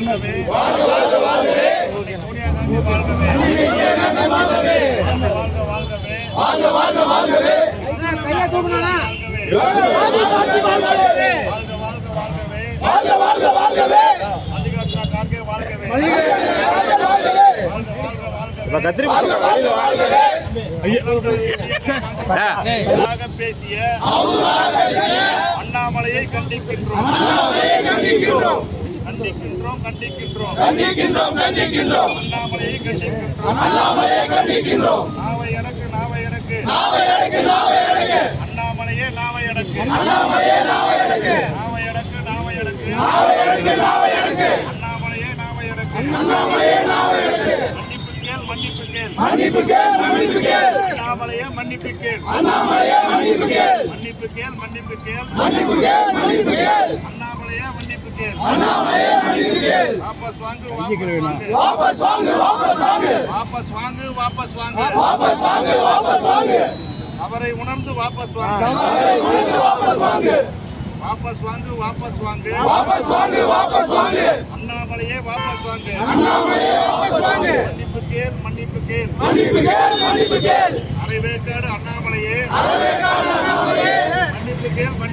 வல்லவே வாழ்க வாழ்க வாழ்கவே. சோனியா காந்தி பேசிய அண்ணாமலையை கண்டிக்கின்றோம். கண்டிக்கின்றோம் கண்டிக்கின்றோம். கண்டிக்கின்றோம் கண்டிக்கின்றோம். அண்ணாமலையை கண்டிக்கின்றோம். அண்ணாமலையை கண்டிக்கின்றோம். நாவை எனக்கு நாவை எனக்கு. நாவை நாவை அண்ணாமலையே நாவை எனக்கு. அண்ணாமலையே நாவை எனக்கு. நாவை எனக்கு நாவை நாவை அடக்கு அண்ணாமலையே நாவை எனக்கு. அண்ணாமலையே நாவை மன்னிப்பு கேள் மன்னிப்பு கேள். மன்னிப்பு கேள் மன்னிப்பு கேள். அண்ணாமலையே மன்னிப்பு கேள். அண்ணாமலையே மன்னிப்பு கேள். மன்னிப்பு கேள் மன்னிப்பு கேள். மன்னிப்பு கேள் மன்னிப்பு கேள். அண்ணாமலையே மன்னிப்பு கேள் அண்ணாமலையே கேள் வாபஸ் வாங்கு வாபஸ் வாங்கு வாபஸ் வாங்கு. வாபஸ் வாங்கு வாங்கு. வாபஸ் வாங்கு வாபஸ் வாங்கு வாபஸ் வாங்கு அவரை உணர்ந்து வாபஸ் வாங்கு அவரை உணர்ந்து வாபஸ் வாங்கு வாபஸ் வாங்கு வாபஸ் வாங்கு வாபஸ் வாங்கு வாபஸ் வாங்கு அண்ணாமலையே வாபஸ் வாங்கு. அண்ணாமலையே வாபஸ் வாங்கு. மன்னிப்பு கேள் மன்னிப்பு கேள். மன்னிப்பு கேள் மன்னிப்பு கேள். அரைவேக்காடு அண்ணாமலையே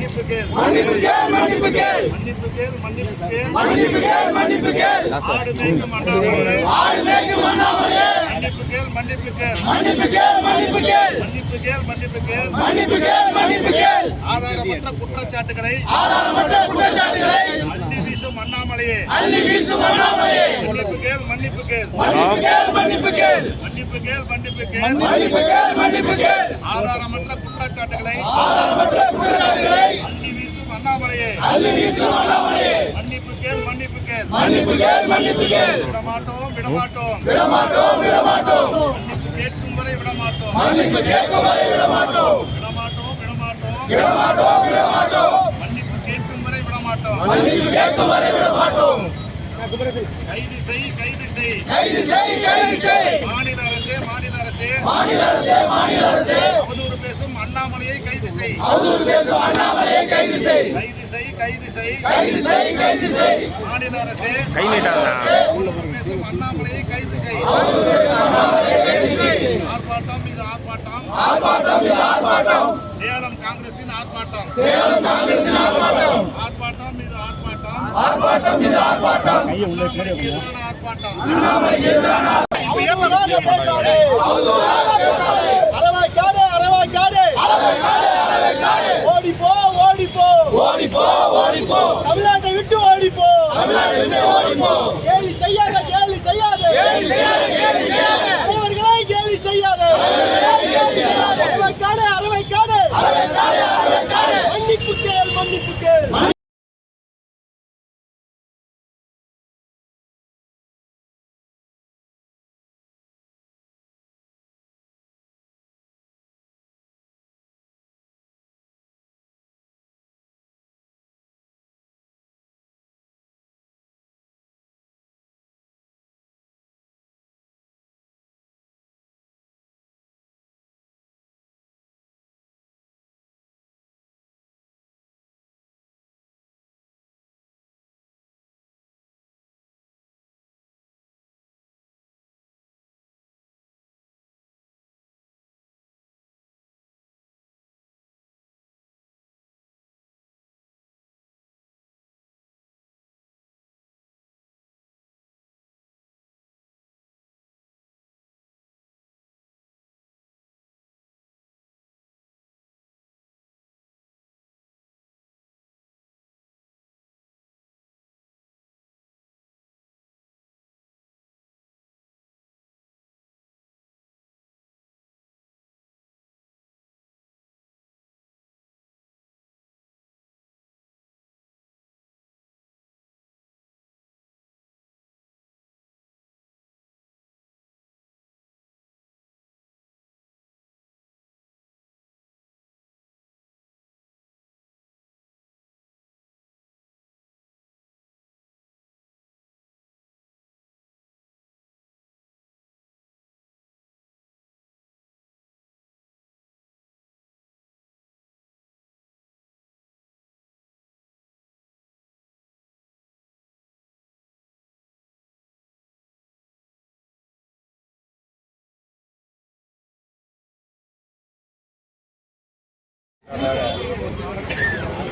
மன்னிப்பு கேள் மன்னிப்பு கேள் மன்னிப்பு கேள் மன்னிப்பு கேள் மன்னிப்பு கேள் மன்னிப்பு கேள் மன்னிப்பு கேள் ஆடு மேய்க்கும் அண்ணாமலையே ஆடு மேய்க்கும் அண்ணாமலையே மன்னிப்பு கேள் மன்னிப்பு கேள் மன்னிப்பு கேள் மன்னிப்பு கேள் மன்னிப்பு கேள் மன்னிப்பு கேள் மன்னிப்பு கேள் மன்னிப்பு கேள் ஆதாரமற்ற குற்றச்சாட்டுகளை ஆதாரமற்ற குற்றச்சாட்டுகளை அள்ளி வீசும் அண்ணாமலையே அள்ளி வீசும் அண்ணாமலையே மன்னிப்பு கேள் மன்னிப்பு கேள் மன்னிப்பு கேள் மன்னிப்பு கேள் மன்னிப்பு கேள் மன்னிப்பு கேள் மன்னிப்பு கேள் மன்னிப்பு கேள் ஆதாரமற்ற குற்றச்சாட்டுகளை ஆதாரமற்ற குற்றச்சாட்டுகளை அள்ளி வீசும் அண்ணாமலையே அள்ளி வீசும் அண்ணாமலையே மன்னிப்பு கேள் மன்னிப்பு கேள் மன்னிப்பு கேள் மன்னிப்பு கேள் விடமாட்டோம் விடமாட்டோம். விடமாட்டோம் விடமாட்டோம். மன்னிப்பு கேட்கும் வரை விடமாட்டோம். மன்னிப்பு கேட்கும் வரை விடமாட்டோம். விடமாட்டோம் விடமாட்டோம். விடமாட்டோம் விடமாட்டோம். மன்னிப்பு கேட்கும் வரை விடமாட்டோம். மன்னிப்பு கேட்கும் வரை விடமாட்டோம். கைது செய் கைது செய். கைது செய் கைது செய். மாநில அரசே மாநில அரசே. மாநில அரசே மாநில அரசே. அவதூறு பேசும் அண்ணாமலையை கைது செய். அவதூறு பேசும் அண்ணாமலையை கைது செய். கைது செய் கைது செய் கைது செய் கைது செய் மாநில அரசே. கை அவதூறு பேசும் அண்ணாமலையை கைது செய் ஆர்ப்பாட்டம் இது ஆர்ப்பாட்டம். ஆர்ப்பாட்டம் இது ஆர்ப்பாட்டம். சேலம் காங்கிரசின் ஆர்ப்பாட்டம். சேலம் காங்கிரசின் ஆர்ப்பாட்டம். ஆர்ப்பாட்டம் இது ஆர்ப்பாட்டம். ஆர்ப்பாட்டம் இது ஆர்ப்பாட்டம். எதிரான ஆர்ப்பாட்டம். அண்ணாமலைக்கு எதிரான அவதூறாக பேசாதே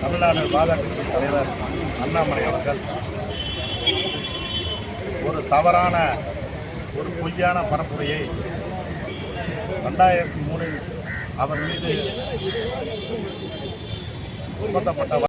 தமிழ்நாடு பாஜக தலைவர் அண்ணாமலை அவர்கள் ஒரு தவறான ஒரு பொய்யான பரப்புரையை ரெண்டாயிரத்தி மூணில் அவர் மீது சுமத்தப்பட்ட